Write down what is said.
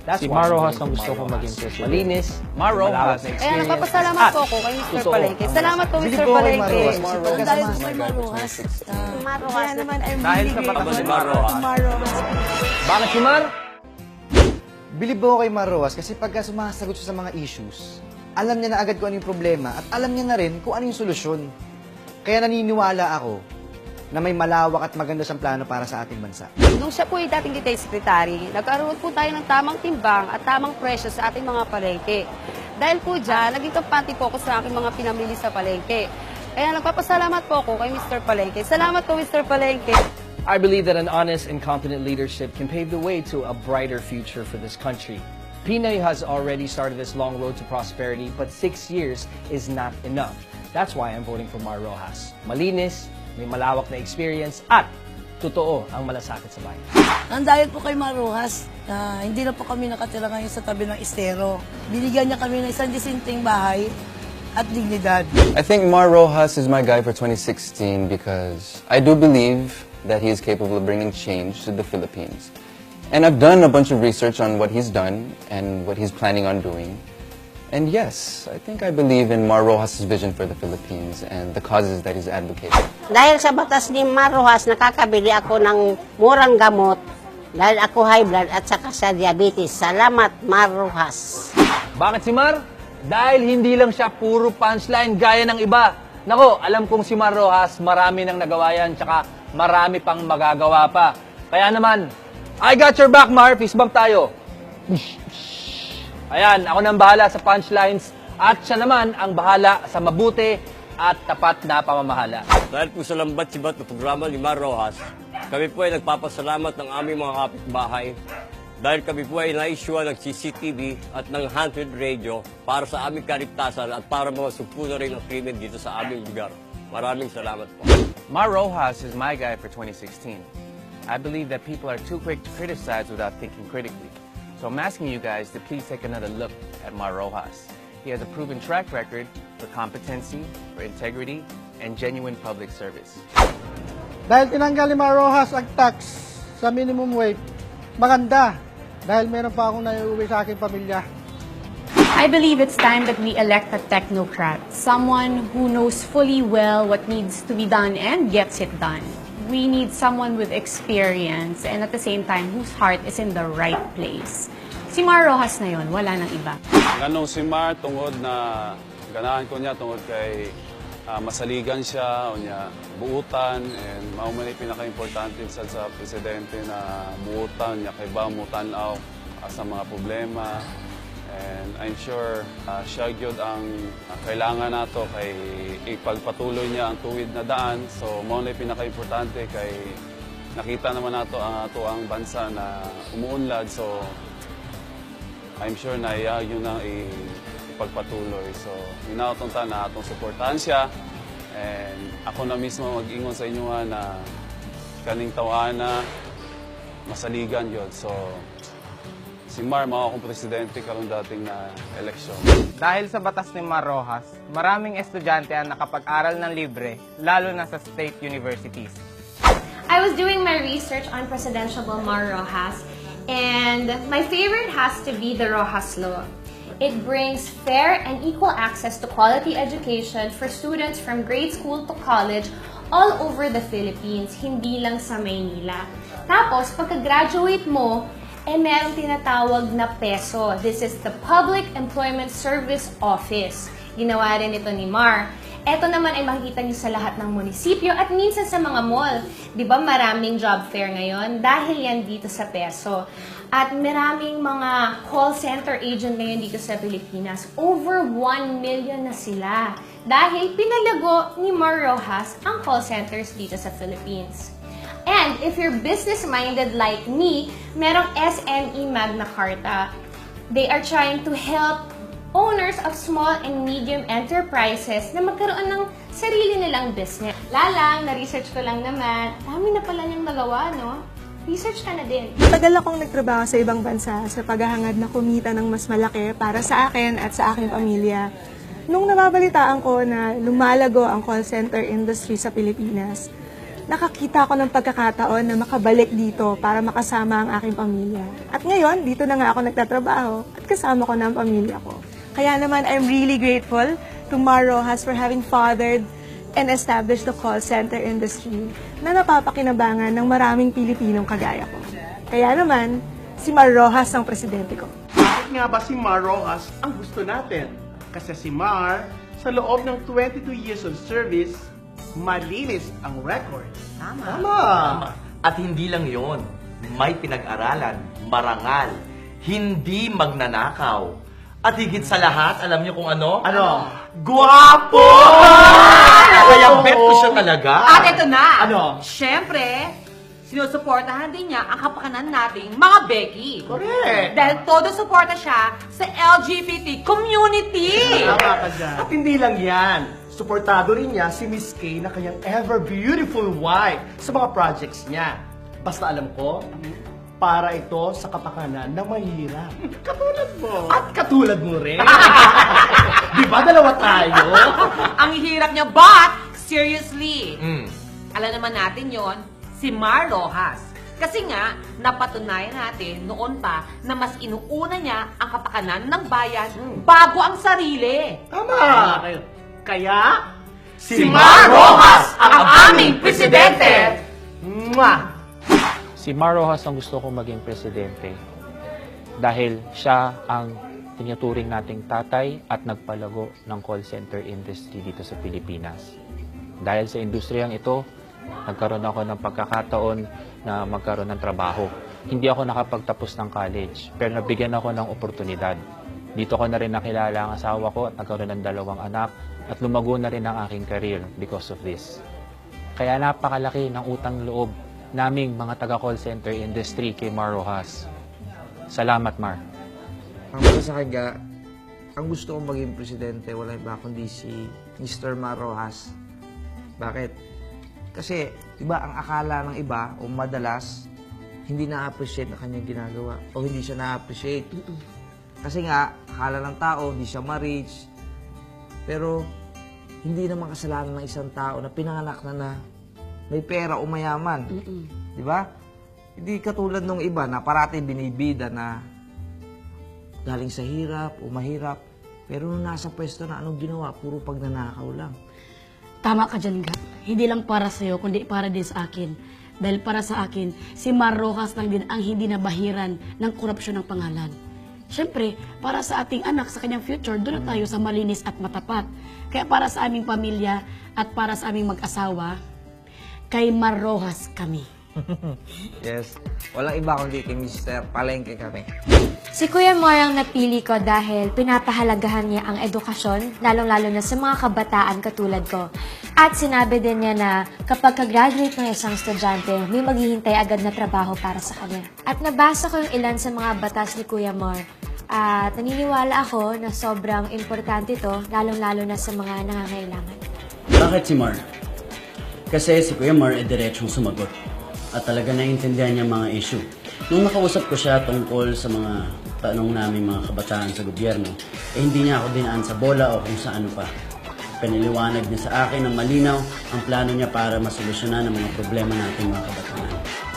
That's Si why Mar I'm Rojas voting ang gusto Rojas. maging president. Malinis, Mar Rojas. malawak na Kaya experience. nagpapasalamat at po ako kay Mr. totoo Palengke. Salamat po, Mr. Palengke. Dahil sa po kay Maruhas. Maruhas. Kaya naman, I'm Dahil sa pagkakasama ni Mar Rojas. Maruhas. Bakit si Mar? Bilib ako kay Maroas kasi pagka sumasagot siya sa mga issues, alam niya na agad kung ano yung problema at alam niya na rin kung ano yung solusyon. Kaya naniniwala ako na may malawak at maganda siyang plano para sa ating bansa. Nung siya po ay dating kita secretary, nagkaroon po tayo ng tamang timbang at tamang presyo sa ating mga palengke. Dahil po dyan, naging kampante po ako sa aking mga pinamili sa palengke. Kaya nagpapasalamat po ako kay Mr. Palengke. Salamat po, Mr. Palengke. I believe that an honest and competent leadership can pave the way to a brighter future for this country. Pinoy has already started this long road to prosperity, but six years is not enough. That's why I'm voting for Mar Rojas. Malinis, may malawak na experience, at totoo ang malasakit sa bayan. Ang dahil po kay Maruhas, na hindi na po kami nakatira ngayon sa tabi ng estero. Binigyan niya kami ng isang disinting bahay at dignidad. I think Mar Rojas is my guy for 2016 because I do believe that he is capable of bringing change to the Philippines. And I've done a bunch of research on what he's done and what he's planning on doing. And yes, I think I believe in Mar Rojas' vision for the Philippines and the causes that he's advocating. Dahil sa batas ni Maruhas, nakakabili ako ng murang gamot dahil ako high blood at saka sa diabetes. Salamat, Maruhas. Bakit si Mar? Dahil hindi lang siya puro punchline gaya ng iba. Nako, alam kong si Mar Rojas, marami nang nagawa yan, tsaka marami pang magagawa pa. Kaya naman, I got your back, Mar. Fist bump tayo. Ayan, ako nang bahala sa punchlines at siya naman ang bahala sa mabuti at tapat na pamamahala. Dahil po sa lambat sibat na programa ni Mar Rojas, kami po ay nagpapasalamat ng aming mga kapitbahay dahil kami po ay na-issue ng CCTV at ng handheld radio para sa aming kaligtasan at para na rin ang krimen dito sa aming lugar. Maraming salamat po. Mar Rojas is my guy for 2016. I believe that people are too quick to criticize without thinking critically. So I'm asking you guys to please take another look at Mar Rojas. He has a proven track record for competency, for integrity, and genuine public service. Dahil tinanggal ni Mar Rojas ang tax sa minimum wage, maganda. Dahil meron pa akong naiuwi sa aking pamilya. I believe it's time that we elect a technocrat, someone who knows fully well what needs to be done and gets it done. We need someone with experience and at the same time whose heart is in the right place. Si Mar Rojas na yon, wala nang iba. Ganong si Mar tungod na ganahan ko niya tungod kay ah, masaligan siya o niya buutan and mao man ay pinaka-importante sa sa presidente na buutan niya kay ba mutanaw ah, sa mga problema and I'm sure ah, siya gyud ang ah, kailangan nato kay ipagpatuloy niya ang tuwid na daan so mao na pinaka-importante kay nakita naman nato ang ato ang bansa na umuunlad so I'm sure na iya yun ang ipagpatuloy. So, hinautong ta na atong suportahan siya. And ako na mismo mag-ingon sa inyo na kaning tawana, masaligan yun. So, si Mar, mao akong presidente karong dating na eleksyon. Dahil sa batas ni Mar Rojas, maraming estudyante ang nakapag-aral ng libre, lalo na sa state universities. I was doing my research on Presidential Mar Rojas, and my favorite has to be the Rojas Law. It brings fair and equal access to quality education for students from grade school to college all over the Philippines, hindi lang sa Maynila. Tapos, pagka-graduate mo, eh merong tinatawag na PESO. This is the Public Employment Service Office. Ginawa rin ito ni Mar. Ito naman ay makikita niyo sa lahat ng munisipyo at minsan sa mga mall. Di ba maraming job fair ngayon? Dahil yan dito sa PESO. At maraming mga call center agent ngayon dito sa Pilipinas. Over 1 million na sila. Dahil pinalago ni Mar Rojas ang call centers dito sa Philippines. And if you're business-minded like me, merong SME Magna Carta. They are trying to help owners of small and medium enterprises na magkaroon ng sarili nilang business. Lalang, na-research ko lang naman. Dami na pala niyang nagawa, no? Research ka na din. Matagal akong nagtrabaho sa ibang bansa sa paghahangad na kumita ng mas malaki para sa akin at sa aking pamilya. Nung nababalitaan ko na lumalago ang call center industry sa Pilipinas, nakakita ako ng pagkakataon na makabalik dito para makasama ang aking pamilya. At ngayon, dito na nga ako nagtatrabaho at kasama ko na ang pamilya ko. Kaya naman, I'm really grateful to Mar Rojas for having fathered and established the call center industry na napapakinabangan ng maraming Pilipinong kagaya ko. Kaya naman, si Mar Rojas ang presidente ko. Bakit nga ba si Mar Rojas ang gusto natin? Kasi si Mar, sa loob ng 22 years of service, malinis ang record. Tama. Tama. At hindi lang yon, may pinag-aralan, marangal, hindi magnanakaw. At higit sa lahat, alam niyo kung ano? Ano? Guwapo! Kaya bet ko siya talaga. At ito na. Ano? Siyempre, sinusuportahan din niya ang kapakanan nating mga Becky. Correct. Dahil todo suporta siya sa LGBT community. Tama ka dyan. At hindi lang yan. Suportado rin niya si Miss K na kanyang ever beautiful wife sa mga projects niya. Basta alam ko, para ito sa kapakanan ng mahirap. Katulad mo. At katulad mo rin. Di ba dalawa tayo? ang hirap niya, but seriously, Mm. alam naman natin yon si Mar Rojas. Kasi nga, napatunayan natin noon pa na mas inuuna niya ang kapakanan ng bayan bago ang sarili. Tama. Kaya, Si Mar Rojas, ang aming presidente! Mwah! Si Mar Rojas ang gusto kong maging presidente dahil siya ang tinuturing nating tatay at nagpalago ng call center industry dito sa Pilipinas. Dahil sa industriyang ito, nagkaroon ako ng pagkakataon na magkaroon ng trabaho. Hindi ako nakapagtapos ng college, pero nabigyan ako ng oportunidad. Dito ko na rin nakilala ang asawa ko at nagkaroon ng dalawang anak at lumago na rin ang aking career because of this. Kaya napakalaki ng utang loob naming mga taga-call center industry kay Mar Rojas. Salamat, Mar. Ang para sa kanya, ang gusto kong maging presidente, wala iba kundi si Mr. Mar Rojas. Bakit? Kasi, di ba, ang akala ng iba, o madalas, hindi na-appreciate na kanyang ginagawa. O hindi siya na-appreciate. Kasi nga, akala ng tao, hindi siya ma-reach. Pero, hindi naman kasalanan ng isang tao na pinanganak na na may pera o mayaman. Di ba? Hindi katulad nung iba na parati binibida na galing sa hirap o mahirap. Pero nung nasa pwesto na, anong ginawa? Puro pagnanakaw lang. Tama ka dyan, Gab. Hindi lang para sa'yo, kundi para din sa akin. Dahil para sa akin, si Mar Rojas lang din ang hindi nabahiran ng korupsyon ng pangalan. Siyempre, para sa ating anak, sa kanyang future, doon na tayo sa malinis at matapat. Kaya para sa aming pamilya at para sa aming mag-asawa, kay Mar Rojas kami. Yes. Walang iba kundi kay Mr. Palengke kami. Si Kuya Mar ang napili ko dahil pinapahalagahan niya ang edukasyon, lalong-lalo na sa mga kabataan katulad ko. At sinabi din niya na kapag ka-graduate ng isang estudyante, may maghihintay agad na trabaho para sa kanya. At nabasa ko yung ilan sa mga batas ni Kuya Mar. At naniniwala ako na sobrang importante ito, lalong-lalo na sa mga nangangailangan. Bakit si Mar? Kasi si Kuya Mar ay diretsong sumagot at talaga naiintindihan niya mga issue. Nung nakausap ko siya tungkol sa mga tanong namin mga kabataan sa gobyerno, eh hindi niya ako dinaan sa bola o kung sa ano pa. Piniliwanag niya sa akin ng malinaw ang plano niya para masolusyonan ang mga problema natin mga kabataan.